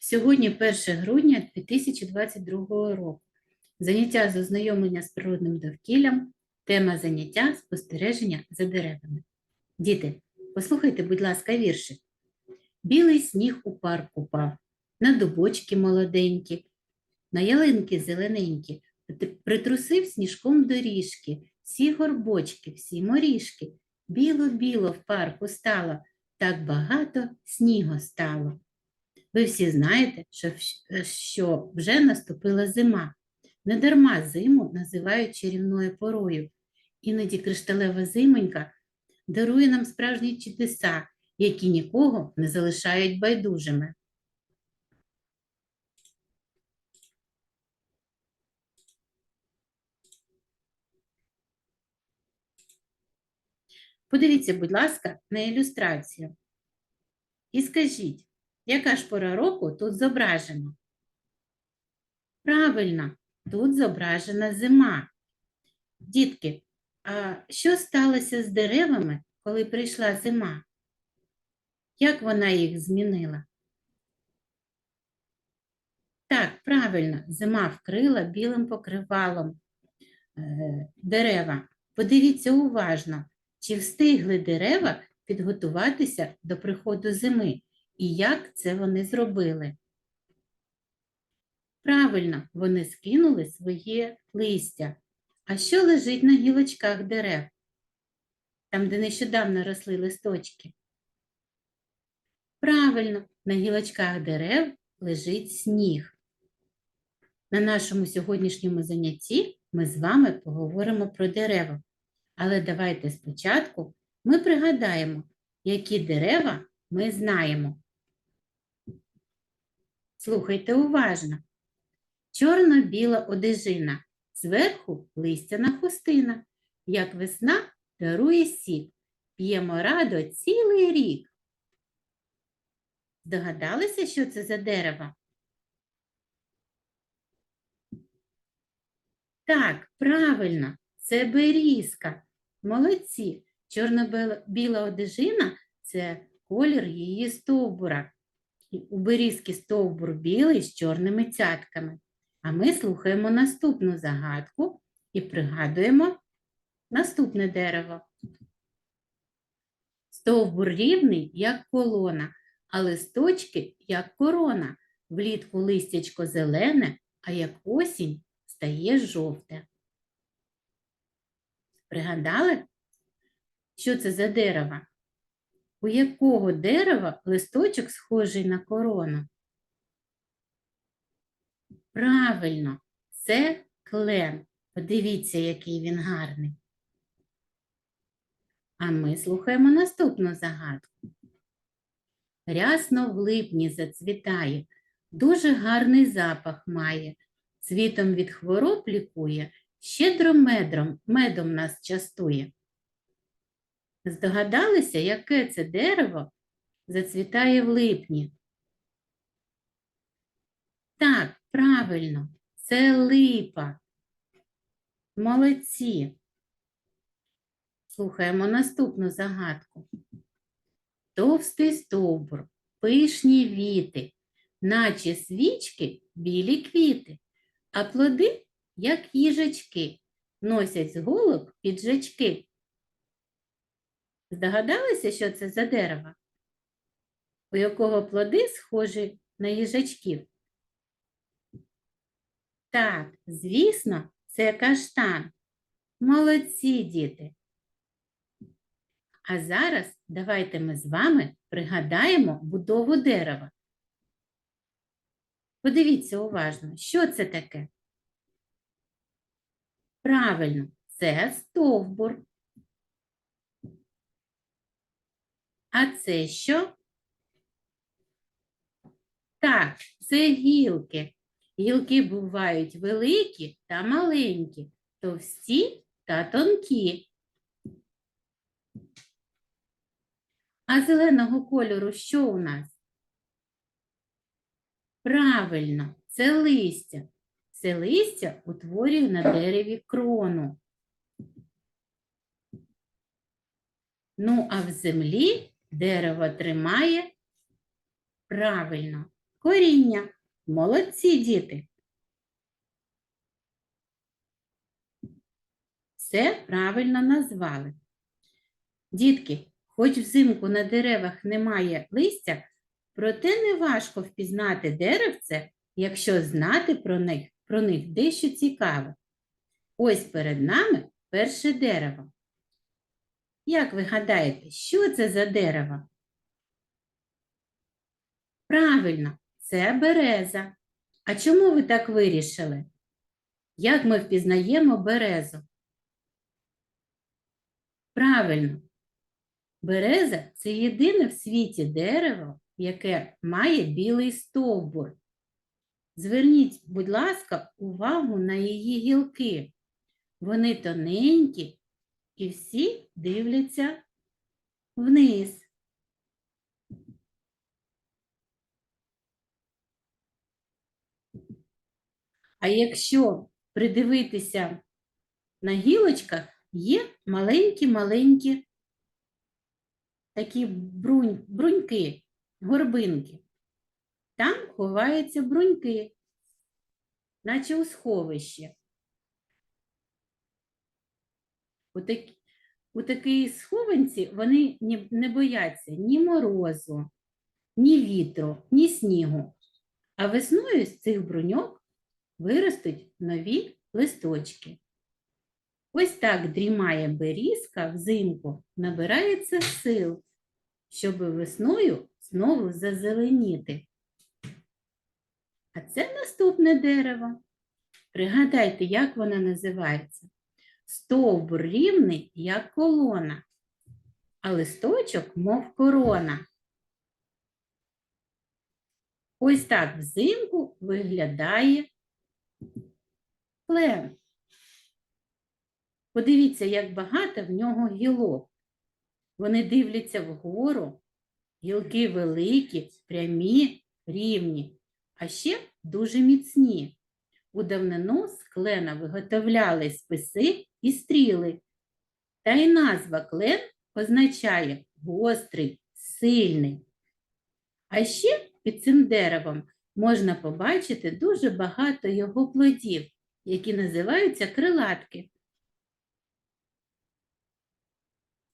Сьогодні 1 грудня 2022 року. Заняття з ознайомлення з природним довкіллям, тема заняття спостереження за деревами. Діти, послухайте, будь ласка, віршик. Білий сніг у парку упав, на дубочки молоденькі, на ялинки зелененькі, притрусив сніжком доріжки, всі горбочки, всі моріжки. Біло-біло в парку стало, так багато снігу стало. Ви всі знаєте, що, що вже наступила зима. Недарма зиму називають чарівною порою. Іноді кришталева зимонька дарує нам справжні чудеса, які нікого не залишають байдужими. Подивіться, будь ласка, на ілюстрацію. І скажіть, яка ж пора року тут зображена? Правильно, тут зображена зима. Дітки, а що сталося з деревами, коли прийшла зима? Як вона їх змінила? Так, правильно, зима вкрила білим покривалом е, дерева. Подивіться уважно, чи встигли дерева підготуватися до приходу зими і як це вони зробили. Правильно, вони скинули своє листя. А що лежить на гілочках дерев? Там, де нещодавно росли листочки. Правильно, на гілочках дерев лежить сніг. На нашому сьогоднішньому занятті ми з вами поговоримо про дерева. Але давайте спочатку ми пригадаємо, які дерева ми знаємо. Слухайте уважно. Чорно-біла одежина, зверху листяна хустина. Як весна дарує сік, п'ємо радо цілий рік. Здогадалися, що це за дерево? Так, правильно, це берізка. Молодці. Чорно-біла одежина це колір її стовбура. У берізки стовбур білий з чорними цятками. А ми слухаємо наступну загадку і пригадуємо наступне дерево. Стовбур рівний, як колона, а листочки, як корона. Влітку листячко зелене, а як осінь стає жовте. Пригадали, що це за дерево? У якого дерева листочок схожий на корону? Правильно, це клен. Подивіться, який він гарний. А ми слухаємо наступну загадку. Рясно в липні зацвітає, дуже гарний запах має, цвітом від хвороб лікує, щедро медом, медом нас частує. Здогадалися, яке це дерево зацвітає в липні? Так, правильно, це липа. Молодці. Слухаємо наступну загадку. Товстий стовбур, пишні віти, наче свічки білі квіти, а плоди, як їжачки, носять з голок піджачки. Здогадалися, що це за дерево? У якого плоди схожі на їжачків? Так, звісно, це каштан. Молодці, діти. А зараз давайте ми з вами пригадаємо будову дерева. Подивіться уважно, що це таке? Правильно, це стовбур. А це що? Так, це гілки. Гілки бувають великі та маленькі, товсті та тонкі. А зеленого кольору що у нас? Правильно, це листя. Це листя утворює на дереві крону. Ну, а в землі дерево тримає Правильно, коріння. Молодці діти. Все правильно назвали. Дітки, хоч взимку на деревах немає листя, проте не важко впізнати деревце, якщо знати про них, про них дещо цікаве. Ось перед нами перше дерево. Як ви гадаєте, що це за дерево? Правильно, це береза. А чому ви так вирішили? Як ми впізнаємо березу? Правильно, береза це єдине в світі дерево, яке має білий стовбур. Зверніть, будь ласка, увагу на її гілки. Вони тоненькі і всі дивляться вниз. А якщо придивитися на гілочках, є маленькі-маленькі такі брунь, бруньки, горбинки. Там ховаються бруньки, наче у сховищі. У, такі, у такій схованці вони не бояться ні морозу, ні вітру, ні снігу. А весною з цих бруньок виростуть нові листочки. Ось так дрімає берізка взимку, набирається сил, щоб весною знову зазеленіти. А це наступне дерево. Пригадайте, як воно називається. Стовбур рівний, як колона, а листочок, мов корона. Ось так взимку виглядає клен. Подивіться, як багато в нього гілок. Вони дивляться вгору, гілки великі, прямі, рівні, а ще дуже міцні. У давнину з клена виготовляли списи і стріли. Та й назва клен означає гострий, сильний. А ще під цим деревом можна побачити дуже багато його плодів, які називаються крилатки.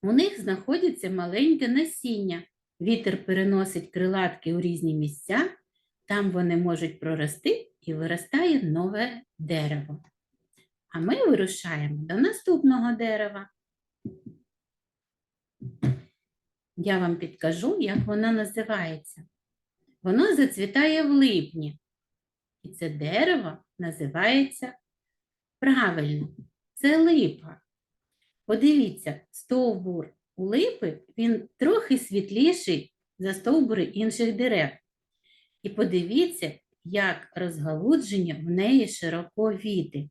У них знаходиться маленьке насіння. Вітер переносить крилатки у різні місця, там вони можуть прорости і виростає нове дерево. А ми вирушаємо до наступного дерева. Я вам підкажу, як воно називається. Воно зацвітає в липні. І це дерево називається правильно, це липа. Подивіться, стовбур у липи він трохи світліший за стовбури інших дерев. І подивіться, як розгалудження в неї широковіти.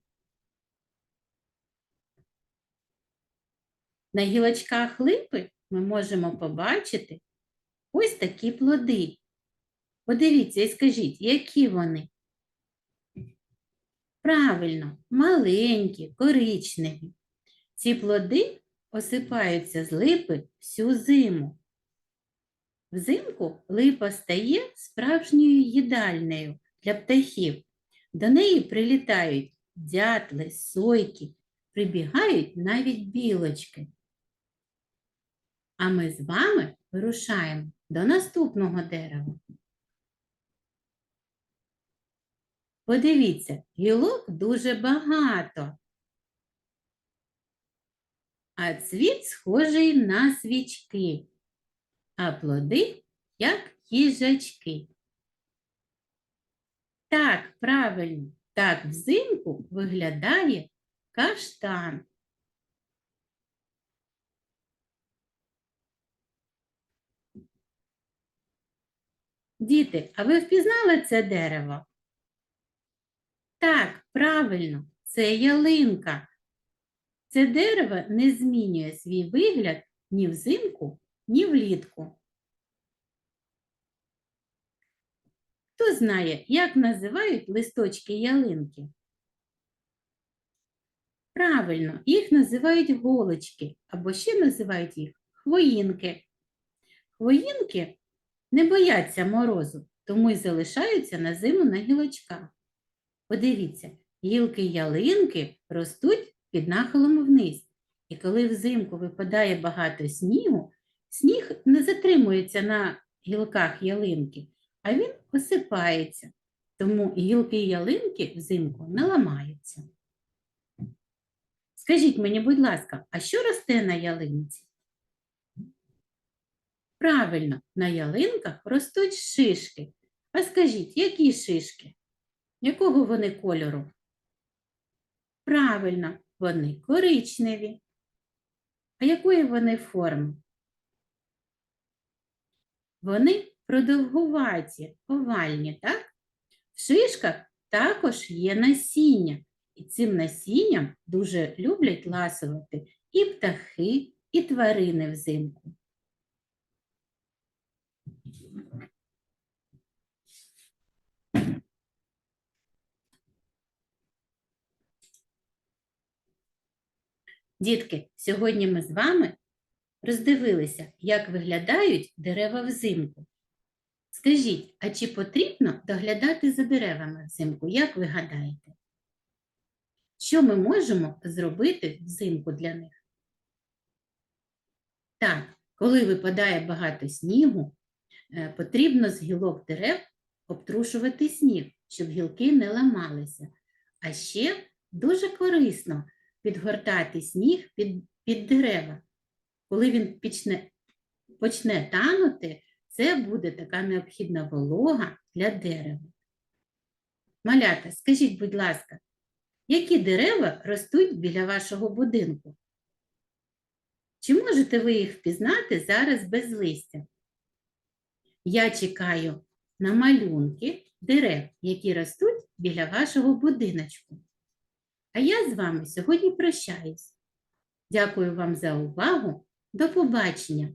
На гілочках липи ми можемо побачити ось такі плоди. Подивіться і скажіть, які вони? Правильно, маленькі, коричневі. Ці плоди осипаються з липи всю зиму. Взимку липа стає справжньою їдальнею для птахів. До неї прилітають дятли, сойки, прибігають навіть білочки. А ми з вами вирушаємо до наступного дерева. Подивіться, гілок дуже багато. А цвіт схожий на свічки, а плоди як їжачки. Так, правильно, так взимку виглядає каштан. Діти, а ви впізнали це дерево? Так, правильно, це ялинка. Це дерево не змінює свій вигляд ні взимку, ні влітку. Хто знає, як називають листочки ялинки? Правильно, їх називають голочки, або ще називають їх хвоїнки. Хвоїнки не бояться морозу, тому й залишаються на зиму на гілочках. Подивіться, гілки ялинки ростуть під нахилом вниз. І коли взимку випадає багато снігу, сніг не затримується на гілках ялинки, а він осипається. Тому гілки ялинки взимку не ламаються. Скажіть мені, будь ласка, а що росте на ялинці? Правильно, на ялинках ростуть шишки. А скажіть, які шишки? Якого вони кольору? Правильно, вони коричневі. А якої вони форми? Вони продовгуваті, овальні, так? В шишках також є насіння, і цим насінням дуже люблять ласувати і птахи, і тварини взимку. Дітки, сьогодні ми з вами роздивилися, як виглядають дерева взимку. Скажіть, а чи потрібно доглядати за деревами взимку? Як ви гадаєте? Що ми можемо зробити взимку для них? Так, коли випадає багато снігу, е, потрібно з гілок дерев обтрушувати сніг, щоб гілки не ламалися. А ще дуже корисно підгортати сніг під, під дерева. Коли він почне, почне танути, це буде така необхідна волога для дерева. Малята, скажіть, будь ласка, які дерева ростуть біля вашого будинку? Чи можете ви їх впізнати зараз без листя? Я чекаю на малюнки дерев, які ростуть біля вашого будиночку. А я з вами сьогодні прощаюсь. Дякую вам за увагу. До побачення!